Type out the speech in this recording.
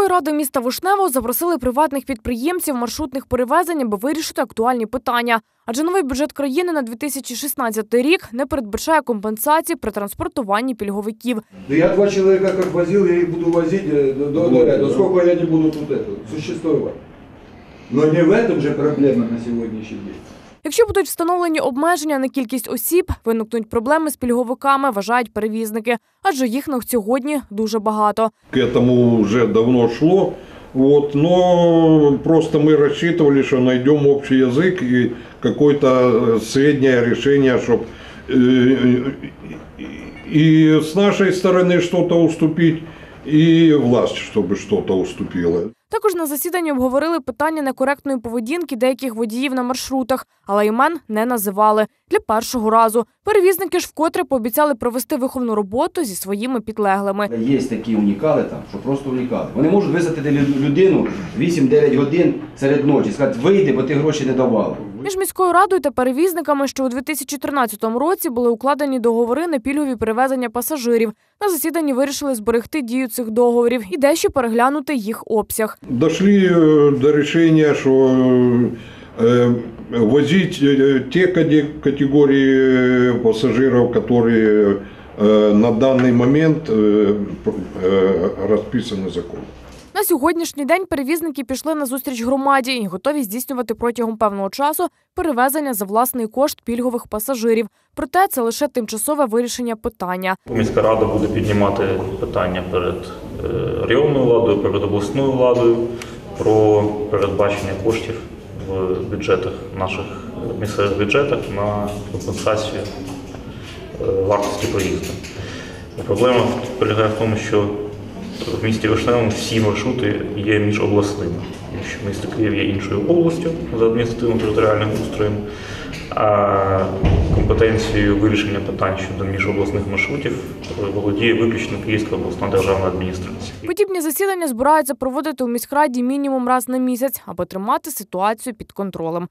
міської ради міста Вишнево запросили приватних підприємців маршрутних перевезень, аби вирішити актуальні питання. Адже новий бюджет країни на 2016 рік не передбачає компенсації при транспортуванні пільговиків. Да я два человека как возил, я их буду возить э, до, до, до ряда. Сколько я не буду тут это, существовать. Но не в этом же проблема на сегодняшний день. Якщо будуть встановлені обмеження на кількість осіб, виникнуть проблеми з пільговиками, вважають перевізники, адже їх на сьогодні дуже багато. к этому уже давно шло. Вот, но просто мы рассчитывали, что найдем общий язык и какое-то э, среднее решение, чтобы и с нашей стороны что-то уступить, и власть, чтобы что-то уступила. Також на засіданні обговорили питання некоректної поведінки деяких водіїв на маршрутах, але імен не називали для першого разу. Перевізники ж вкотре пообіцяли провести виховну роботу зі своїми підлеглими. Є такі унікали там, що просто унікали. Вони можуть висадити лю- людину 8-9 годин серед ночі, сказати, вийди, бо ти гроші не давали. Між міською радою та перевізниками, що у 2013 році були укладені договори на пільгові перевезення пасажирів. На засіданні вирішили зберегти дію цих договорів і дещо переглянути їх обсяг. Дошли э, до решения, что э, возить э, те каде- категории пассажиров, которые э, на данный момент э, п- э, расписаны законом. На сьогоднішній день перевізники пішли на зустріч громаді і готові здійснювати протягом певного часу перевезення за власний кошт пільгових пасажирів. Проте це лише тимчасове вирішення питання. Міська рада буде піднімати питання перед е, районною владою, перед обласною владою про передбачення коштів в бюджетах наших місцевих бюджетах на компенсацію е, вартості проїзду. Проблема полягає в тому, що в місті Вишневому всі маршрути є міжобласними, тому місто Київ є іншою областю за адміністративно-територіальним устроєм. А компетенцією вирішення питань щодо міжобласних маршрутів володіє виключно Київська обласна державна адміністрація. Подібні засідання збираються проводити у міськраді мінімум раз на місяць, аби тримати ситуацію під контролем.